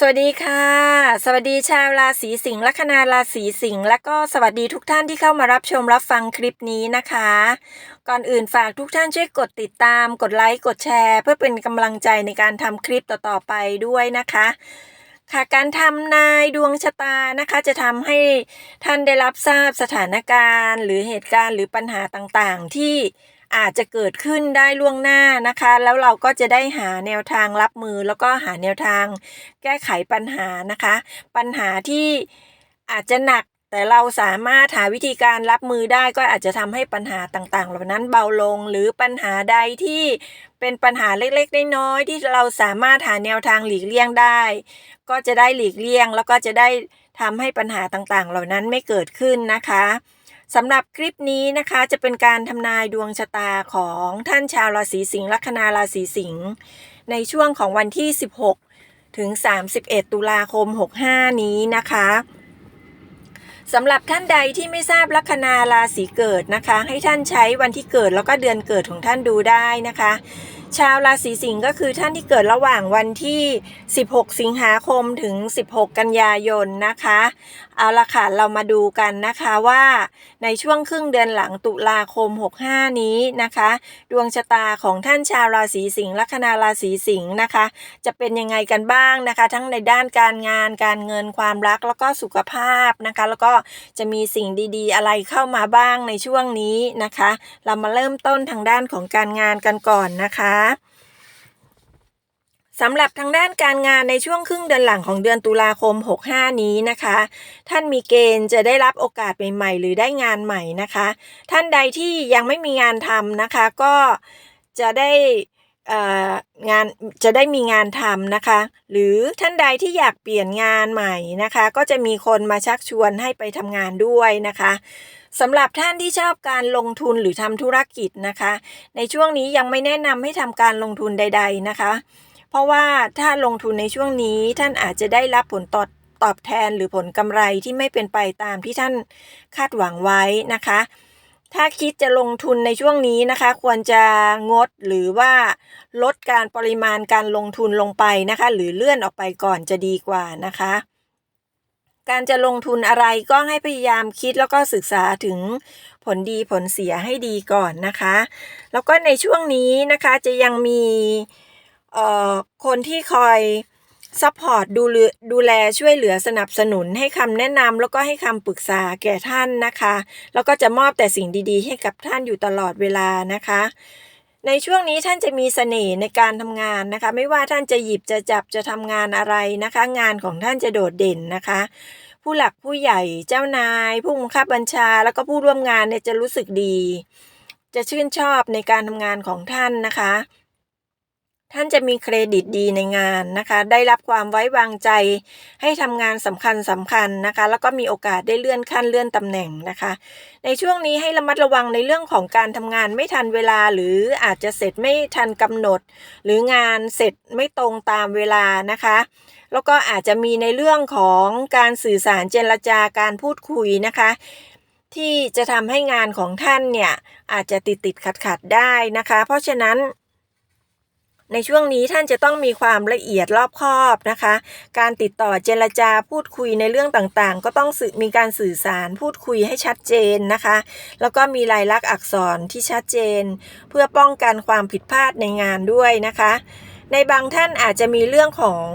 สวัสดีค่ะ สวัสดีชาวราศีสิงห์ลัคนาราศีสิงห์และก็สวัสดีทุกท่านที่เข้ามารับชมรับฟังคลิปนี้นะคะ ก่อนอื่นฝากทุกท่านช่วยกดติดตาม กดไลค์กดแชร์ เพื่อเป็นกำลังใจในการทำคลิปต่อๆไปด้วยนะคะ ค่ะการทำนายดวงชะตานะคะจะทำให้ท่านได้รับทราบสถานการณ์ หรือเหตุการณ์หรือปัญหาต่างๆ ที่ อาจจะเกิดขึ้นได้ล่วงหน้านะคะ แล้วเราก็จะได้หาแนวทางรับมือแล้วก็หาแนวทาง แก้ไขปัญหานะคะ ปัญหาที่อาจจะหนักแต่เราสามารถหาวิธีการรับมือได้ก็อาจจะทำให้ปัญหาต่างๆ เหล่านั้นเบาลง หรือปัญหาใดที่เป็นปัญหาเล็กๆน้อยๆที่เราสามารถหาแนวทางหลีกเลี่ยงได้ ก็จะได้หลีกเลี่ยง แล้วก็จะได้ทำให้ปัญหาต่างๆ เหล่านั้นไม่เกิดขึ้นนะคะ สำหรับคลิปนี้นะคะจะเป็นการทำนายดวงชะตาของท่านชาวราศีสิงห์ลัคนาราศีสิงห์ในช่วงของวันที่ 16 ถึง 31 ตุลาคม 65 นี้นะคะสำหรับท่านใดที่ไม่ทราบลัคนาราศีเกิดนะคะ ให้ท่านใช้วันที่เกิดแล้วก็เดือนเกิดของท่านดูได้นะคะ ชาวราศีสิงห์ก็คือท่านที่เกิดระหว่างวันที่ 16 สิงหาคมถึง 16 กันยายนนะคะเอาละค่ะ เรามาดูกันนะคะว่า ในช่วงครึ่งเดือนหลังตุลาคม 65 นี้นะคะ ดวงชะตาของท่านชาวราศีสิงห์ลัคนาราศีสิงห์นะคะ จะเป็นยังไงกันบ้างนะคะ ทั้งในด้านการงานการเงินความรักแล้วก็สุขภาพนะคะ แล้วก็จะมีสิ่งดีๆ อะไรเข้ามาบ้างในช่วงนี้นะคะ เรามาเริ่มต้นทางด้านของการงานกันก่อนนะคะ สำหรับทางด้านการงานในช่วงครึ่งเดือนหลังของเดือนตุลาคม 65 นี้นะคะ ท่านมีเกณฑ์จะได้รับโอกาสใหม่ๆ หรือได้งานใหม่นะคะ ท่านใดที่ยังไม่มีงานทำนะคะก็จะได้งานจะได้มีงานทำนะคะ หรือท่านใดที่อยากเปลี่ยนงานใหม่นะคะ ก็จะมีคนมาชักชวนให้ไปทำงานด้วยนะคะสำหรับท่านที่ชอบการลงทุนหรือทำธุรกิจนะคะ ในช่วงนี้ยังไม่แนะนำให้ทำการลงทุนใด ๆนะคะ เพราะว่าถ้าลงทุนในช่วงนี้ท่านอาจจะได้รับผลตอบตอบแทนหรือผลกำไรที่ไม่เป็นไปตามที่ท่านคาดหวังไว้นะคะ ถ้าคิดจะลงทุนในช่วงนี้นะคะ ควรจะงดหรือว่าลดการปริมาณการลงทุนลงไปนะคะ หรือเลื่อนออกไปก่อนจะดีกว่านะคะการจะลงทุนอะไรก็ให้พยายามคิดแล้วก็ศึกษาถึงผลดีผลเสียให้ดีก่อนนะคะ แล้วก็ในช่วงนี้นะคะจะยังมี คนที่คอยซัพพอร์ตดูดูแลช่วยเหลือสนับสนุนให้คำแนะนำแล้วก็ให้คำปรึกษาแก่ท่านนะคะ แล้วก็จะมอบแต่สิ่งดีๆ ให้กับท่านอยู่ตลอดเวลานะคะ ในช่วงนี้ท่านจะมีเสน่ห์ในการทำงานนะคะ ไม่ว่าท่านจะหยิบจะจับจะทำงานอะไรนะคะ งานของท่านจะโดดเด่นนะคะ ผู้หลักผู้ใหญ่เจ้านาย ผู้บังคับบัญชา แล้วก็ผู้ร่วมงานเนี่ยจะรู้สึกดี จะชื่นชอบในการทำงานของท่านนะคะ ท่านจะมีเครดิตดีในงานนะคะ ได้รับความไว้วางใจ ให้ทำงานสำคัญสำคัญนะคะ แล้วก็มีโอกาสได้เลื่อนขั้นเลื่อนตำแหน่งนะคะ ในช่วงนี้ให้ระมัดระวังในเรื่องของการทำงานไม่ทันเวลา หรืออาจจะเสร็จไม่ทันกำหนด หรืองานเสร็จไม่ตรงตามเวลานะคะแล้วก็อาจจะมีในเรื่องของการสื่อสารเจรจาการพูดคุยนะคะ ที่จะทำให้งานของท่านเนี่ยอาจจะติดติดขัดขัดได้นะคะ เพราะฉะนั้น ในช่วงนี้ท่านจะต้องมีความละเอียดรอบคอบนะคะ การติดต่อเจรจาพูดคุยในเรื่องต่างๆ ก็ต้องมีการสื่อสารพูดคุยให้ชัดเจนนะคะ แล้วก็มีลายลักษณ์อักษรที่ชัดเจน เพื่อป้องกันความผิดพลาดในงานด้วยนะคะ ในบางท่านอาจจะมีเรื่องของ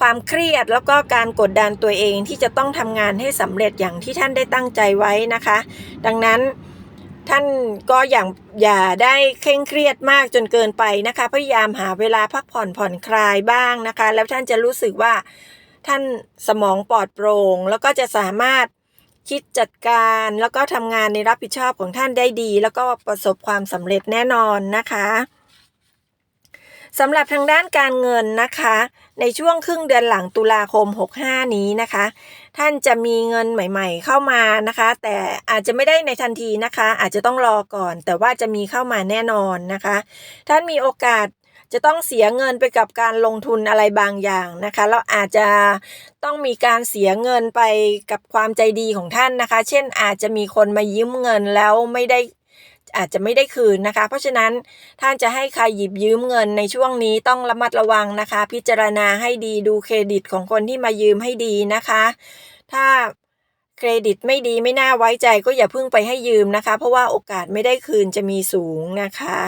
ความเครียดแล้วก็การกดดันตัวเองที่จะต้องทำงานให้สำเร็จอย่างที่ท่านได้ตั้งใจไว้นะคะ ดังนั้น ท่านก็อย่างอย่าได้เคร่งเครียดมากจนเกินไปนะคะ พยายามหาเวลาพักผ่อนผ่อนคลายบ้างนะคะ แล้วท่านจะรู้สึกว่าท่านสมองปลอดโปร่งแล้วก็จะสามารถคิดจัดการแล้วก็ทำงานในรับผิดชอบของท่านได้ดี แล้วก็ประสบความสำเร็จแน่นอนนะคะ สำหรับทางด้านการเงินนะคะ ในช่วงครึ่งเดือนหลังตุลาคม 65 นี้นะคะ ท่านจะมีเงินใหม่ๆ เข้ามานะคะ แต่อาจจะไม่ได้ในทันทีนะคะ อาจจะต้องรอก่อน แต่ว่าจะมีเข้ามาแน่นอนนะคะ ท่านมีโอกาสจะต้องเสียเงินไปกับการลงทุนอะไรบางอย่างนะคะแล้วอาจจะต้องมีการเสียเงินไปกับความใจดีของท่านนะคะ เช่นอาจจะมีคนมายืมเงินแล้วไม่ได้ อาจจะไม่ได้คืนนะคะ เพราะฉะนั้นท่านจะให้ใครหยิบยืมเงินในช่วงนี้ต้องระมัดระวังนะคะ พิจารณาให้ดีดูเครดิตของคนที่มายืมให้ดีนะคะ ถ้าเครดิตไม่ดีไม่น่าไว้ใจก็อย่าเพิ่งไปให้ยืมนะคะ เพราะว่าโอกาสไม่ได้คืนจะมีสูงนะคะ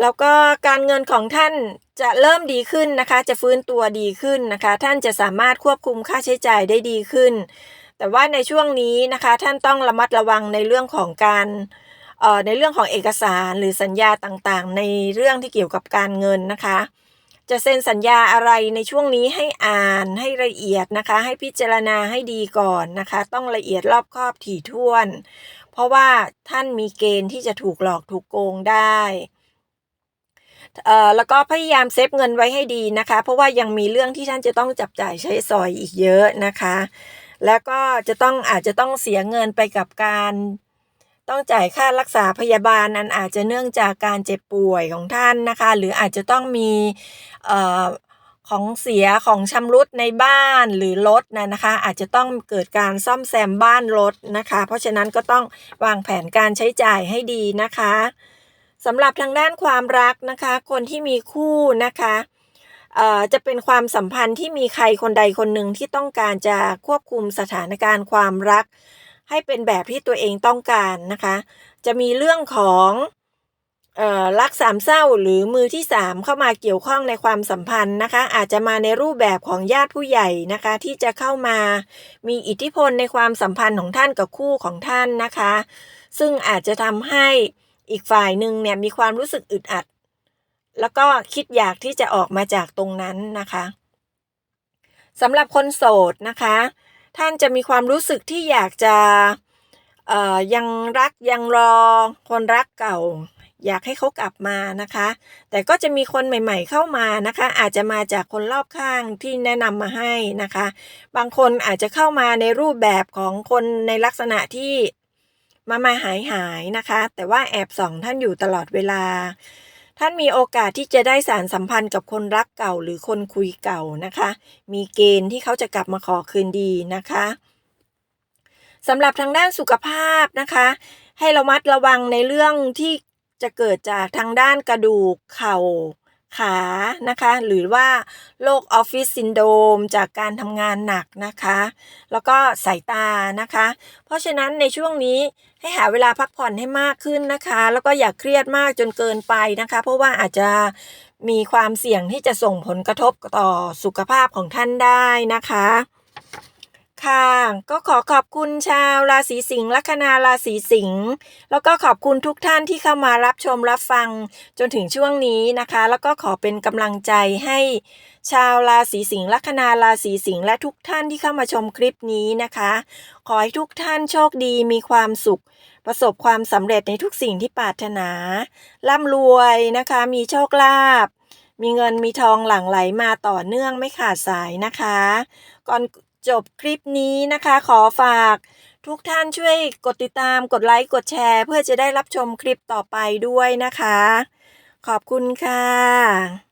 แล้วก็การเงินของท่านจะเริ่มดีขึ้นนะคะ จะฟื้นตัวดีขึ้นนะคะ ท่านจะสามารถควบคุมค่าใช้จ่ายได้ดีขึ้น แต่ว่าในช่วงนี้นะคะ ท่านต้องระมัดระวังในเรื่องของการ ในเรื่องของเอกสารหรือสัญญาต่างๆ ในเรื่องที่เกี่ยวกับการเงินนะคะ จะเซ็นสัญญาอะไรในช่วงนี้ให้อ่านให้ละเอียดนะคะ ให้พิจารณาให้ดีก่อนนะคะ ต้องละเอียดรอบคอบถี่ถ้วน เพราะว่าท่านมีเกณฑ์ที่จะถูกหลอกถูกโกงได้เออแล้วก็พยายามเซฟเงินไว้ให้ดีนะคะ เพราะว่ายังมีเรื่องที่ท่านจะต้องจับจ่ายใช้สอยอีกเยอะนะคะ แล้วก็จะต้องอาจจะต้องเสียเงินไปกับการ ต้องจ่ายค่ารักษาพยาบาลนั้นอาจจะเนื่องจากการเจ็บป่วยของท่านนะคะ หรืออาจจะต้องมีออของเสียของชำรุดในบ้านหรือรถนะนะคะ อาจจะต้องเกิดการซ่อมแซมบ้านรถนะคะ เพราะฉะนั้นก็ต้องวางแผนการใช้จ่ายให้ดีนะคะสำหรับทางด้านความรักนะคะ คนที่มีคู่นะคะจะเป็นความสัมพันธ์ที่มีใครคนใดคนหนึ่งที่ต้องการจะควบคุมสถานการณ์ความรัก ให้เป็นแบบที่ตัวเองต้องการนะคะ จะมีเรื่องของรักสามเศร้าหรือมือที่สามเข้ามาเกี่ยวข้องในความสัมพันธ์นะคะ อาจจะมาในรูปแบบของญาติผู้ใหญ่นะคะ ที่จะเข้ามามีอิทธิพลในความสัมพันธ์ของท่านกับคู่ของท่านนะคะ ซึ่งอาจจะทำให้อีกฝ่ายหนึ่งเนี่ยมีความรู้สึกอึดอัด แล้วก็คิดอยากที่จะออกมาจากตรงนั้นนะคะสำหรับคนโสดนะคะ ท่านจะมีความรู้สึกที่อยากจะยังรักยังรอคนรักเก่า อยากให้เขากลับมานะคะ แต่ก็จะมีคนใหม่ ๆ เข้ามานะคะ อาจจะมาจากคนรอบข้างที่แนะนำมาให้นะคะ บางคนอาจจะเข้ามาในรูปแบบของคนในลักษณะที่มามาหายหายนะคะ แต่ว่าแอบส่องท่านอยู่ตลอดเวลา ท่านมีโอกาสที่จะได้สารสัมพันธ์กับคนรักเก่าหรือคนคุยเก่านะคะ มีเกณฑ์ที่เขาจะกลับมาขอคืนดีนะคะสำหรับทางด้านสุขภาพนะคะ ให้ระมัดระวังในเรื่องที่จะเกิดจากทางด้านกระดูกเข่า ขานะคะ หรือว่าโรคออฟฟิศซินโดรมจากการทำงานหนักนะคะ แล้วก็สายตานะคะ เพราะฉะนั้นในช่วงนี้ให้หาเวลาพักผ่อนให้มากขึ้นนะคะ แล้วก็อย่าเครียดมากจนเกินไปนะคะ เพราะว่าอาจจะมีความเสี่ยงที่จะส่งผลกระทบต่อสุขภาพของท่านได้นะคะ ค่ะ ก็ขอขอบคุณชาวราศีสิงห์ลัคนาราศีสิงห์แล้วก็ขอบคุณทุกท่านที่เข้ามารับชมรับฟังจนถึงช่วงนี้นะคะ แล้วก็ขอเป็นกำลังใจให้ ชาวราศีสิงห์ลัคนาราศีสิงห์และทุกท่านที่เข้ามาชมคลิปนี้นะคะ ขอให้ทุกท่านโชคดีมีความสุข ประสบความสำเร็จในทุกสิ่งที่ปรารถนาร่ำรวยนะคะ มีโชคลาภมีเงินมีทองหลั่งไหลมาต่อเนื่องไม่ขาดสายนะคะ ก่อน จบคลิปนี้นะคะ ขอฝากทุกท่านช่วยกดติดตามกดไลค์กดแชร์ เพื่อจะได้รับชมคลิปต่อไปด้วยนะคะ ขอบคุณค่ะ